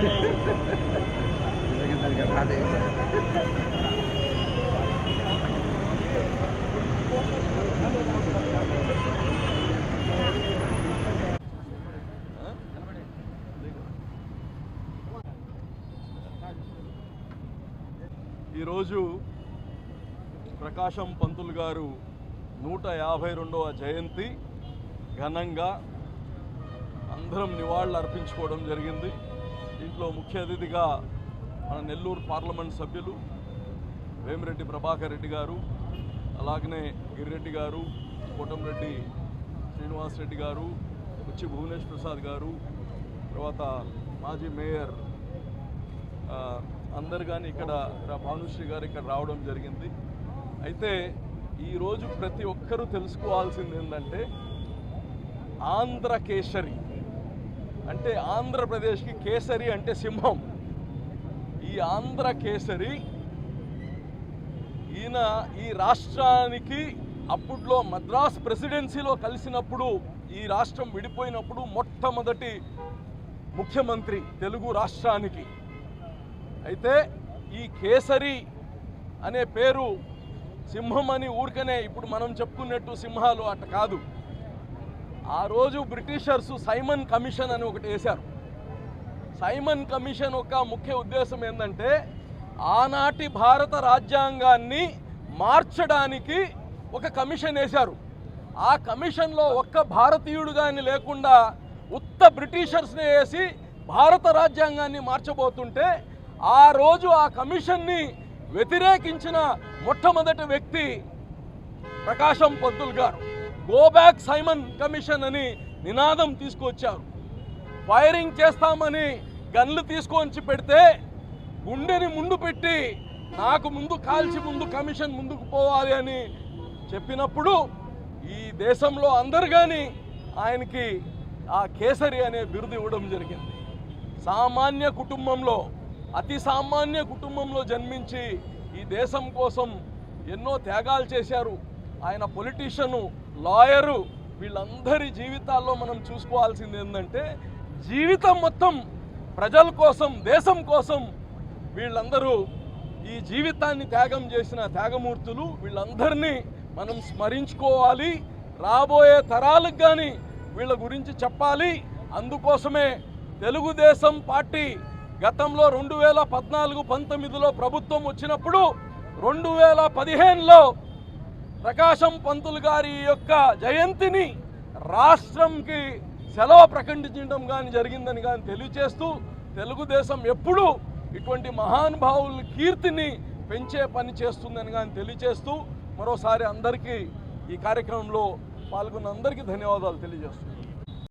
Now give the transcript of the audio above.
ఈరోజు ప్రకాశం పంతులు గారు నూట యాభై రెండవ జయంతి ఘనంగా అందరం నివాళులు అర్పించుకోవడం జరిగింది. దీంట్లో ముఖ్య అతిథిగా మన నెల్లూరు పార్లమెంట్ సభ్యులు వేమిరెడ్డి ప్రభాకర్ రెడ్డి గారు అలాగనే గిరిరెడ్డి గారు కోటంరెడ్డి శ్రీనివాస్ రెడ్డి గారు వచ్చి భువనేష్ ప్రసాద్ గారు తర్వాత మాజీ మేయర్ అందరు కానీ ఇక్కడ భానుశ్రీ గారు ఇక్కడ రావడం జరిగింది. అయితే ఈరోజు ప్రతి ఒక్కరూ తెలుసుకోవాల్సింది ఏంటంటే ఆంధ్ర కేసరి అంటే ఆంధ్రప్రదేశ్కి కేసరి అంటే సింహం. ఈ ఆంధ్ర కేసరి ఈయన ఈ రాష్ట్రానికి అప్పుడులో మద్రాస్ ప్రెసిడెన్సీలో కలిసినప్పుడు ఈ రాష్ట్రం విడిపోయినప్పుడు మొట్టమొదటి ముఖ్యమంత్రి తెలుగు రాష్ట్రానికి. అయితే ఈ కేసరి అనే పేరు సింహం అని ఊరికనే ఇప్పుడు మనం చెప్పుకున్నట్టు సింహాలు అట్ట కాదు. ఆ రోజు బ్రిటిషర్స్ సైమన్ కమిషన్ అని ఒకటి వేశారు. సైమన్ కమిషన్ యొక్క ముఖ్య ఉద్దేశం ఏంటంటే ఆనాటి భారత రాజ్యాంగాన్ని మార్చడానికి ఒక కమిషన్ వేశారు. ఆ కమిషన్లో ఒక్క భారతీయుడు కానీ లేకుండా ఉత్త బ్రిటిషర్స్ని వేసి భారత రాజ్యాంగాన్ని మార్చబోతుంటే ఆ రోజు ఆ కమిషన్ని వ్యతిరేకించిన మొట్టమొదటి వ్యక్తి ప్రకాశం పంతులు గారు. గో బ్యాక్ సైమన్ కమిషన్ అని నినాదం తీసుకొచ్చారు ఫైరింగ్ చేస్తామని గన్లు తీసుకొచ్చి పెడితే గుండెని ముందు పెట్టి నాకు ముందు కాల్చి ముందు కమిషన్ ముందుకు పోవాలి అని చెప్పినప్పుడు ఈ దేశంలో అందరు కానీ ఆయనకి ఆ కేసరి అనే బిరుదు ఇవ్వడం జరిగింది. సామాన్య కుటుంబంలో అతి సామాన్య కుటుంబంలో జన్మించి ఈ దేశం కోసం ఎన్నో త్యాగాలు చేశారు. ఆయన పొలిటీషియను లాయరు వీళ్ళందరి జీవితాల్లో మనం చూసుకోవాల్సింది ఏంటంటే జీవితం మొత్తం ప్రజల కోసం దేశం కోసం వీళ్ళందరూ ఈ జీవితాన్ని త్యాగం చేసిన త్యాగమూర్తులు. వీళ్ళందరినీ మనం స్మరించుకోవాలి. రాబోయే తరాలకు కానీ వీళ్ళ గురించి చెప్పాలి. అందుకోసమే తెలుగుదేశం పార్టీ గతంలో రెండు వేల పద్నాలుగు పంతొమ్మిదిలో ప్రభుత్వం వచ్చినప్పుడు రెండు వేల పదిహేనులో ప్రకాశం పంతులు గారి యొక్క జయంతిని రాష్ట్రంకి సెలవు ప్రకటించడం కానీ జరిగిందని కానీ తెలియచేస్తూ తెలుగుదేశం ఎప్పుడూ ఇటువంటి మహానుభావుల కీర్తిని పెంచే పని చేస్తుందని కానీ తెలియచేస్తూ మరోసారి అందరికీ ఈ కార్యక్రమంలో పాల్గొన్న అందరికీ ధన్యవాదాలు తెలియజేస్తున్నాను.